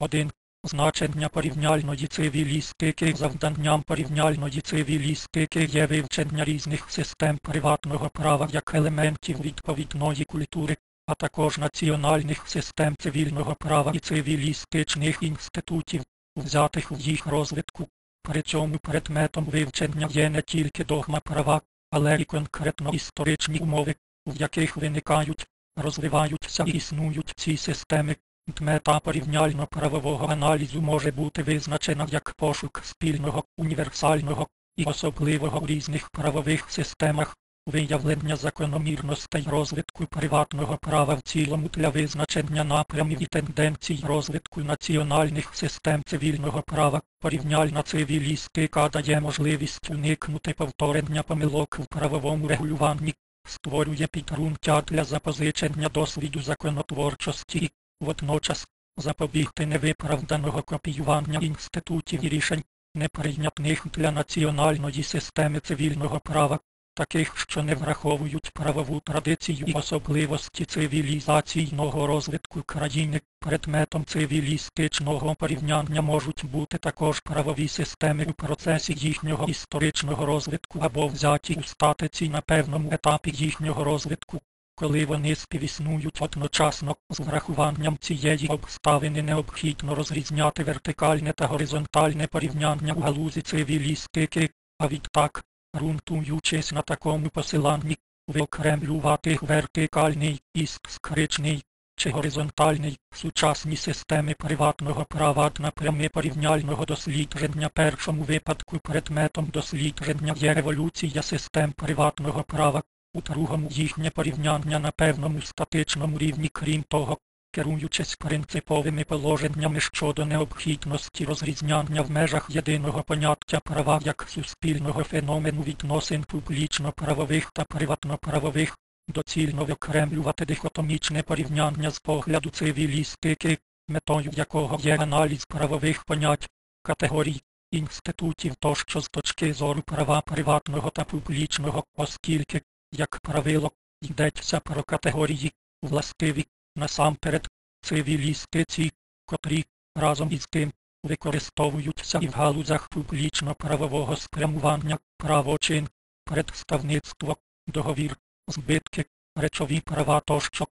1. Значення порівняльної цивілістики завданням порівняльної цивілістики є вивчення різних систем приватного права як елементів відповідної культури, а також національних систем цивільного права і цивілістичних інститутів, взятих в їх розвитку. При цьому предметом вивчення є не тільки догма права, але й конкретно історичні умови, в яких виникають, розвиваються і існують ці системи. Мета порівняльно-правового аналізу може бути визначена як пошук спільного, універсального і особливого у різних правових системах, виявлення закономірностей розвитку приватного права в цілому для визначення напрямів і тенденцій розвитку національних систем цивільного права, порівняльна цивілістика дає можливість уникнути повторення помилок в правовому регулюванні, створює підґрунтя для запозичення досвіду законотворчості, водночас запобігти невиправданого копіювання інститутів і рішень, неприйнятних для національної системи цивільного права, таких, що не враховують правову традицію і особливості цивілізаційного розвитку країни, предметом цивілістичного порівняння можуть бути також правові системи у процесі їхнього історичного розвитку або взяті у статиці на певному етапі їхнього розвитку. Коли вони співіснують одночасно з врахуванням цієї обставини необхідно розрізняти вертикальне та горизонтальне порівняння у галузі цивілістики, а відтак, ґрунтуючись на такому посиланні, виокремлювати вертикальний і скричний чи горизонтальний сучасні системи приватного права на пряме порівняльного дослідження першому випадку предметом дослідження є еволюція систем приватного права, у другому їхнє порівняння на певному статичному рівні, крім того, керуючись принциповими положеннями щодо необхідності розрізняння в межах єдиного поняття права як суспільного феномену відносин публічно-правових та приватно-правових, доцільно виокремлювати дихотомічне порівняння з погляду цивілістики, метою якого є аналіз правових понять, категорій, інститутів тощо з точки зору права приватного та публічного, оскільки, як правило, йдеться про категорії, властиві, насамперед, цивілістиці, котрі, разом із тим, використовуються і в галузях публічно-правового спрямування, правочин, представництво, договір, збитки, речові права тощо.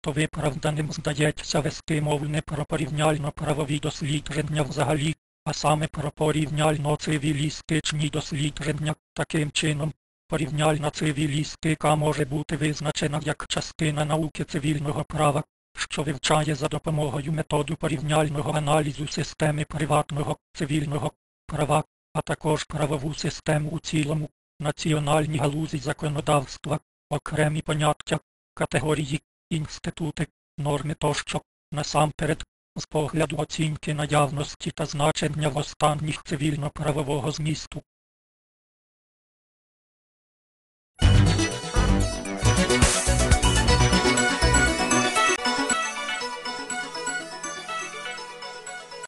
То виправданим здається вести мову не про порівняльно-правові дослідження взагалі, а саме про порівняльно-цивілістичні дослідження таким чином. Порівняльна цивілістика може бути визначена як частина науки цивільного права, що вивчає за допомогою методу порівняльного аналізу системи приватного цивільного права, а також правову систему у цілому, національні галузі законодавства, окремі поняття, категорії, інститути, норми тощо, насамперед, з погляду оцінки наявності та значення в останніх цивільно-правового змісту,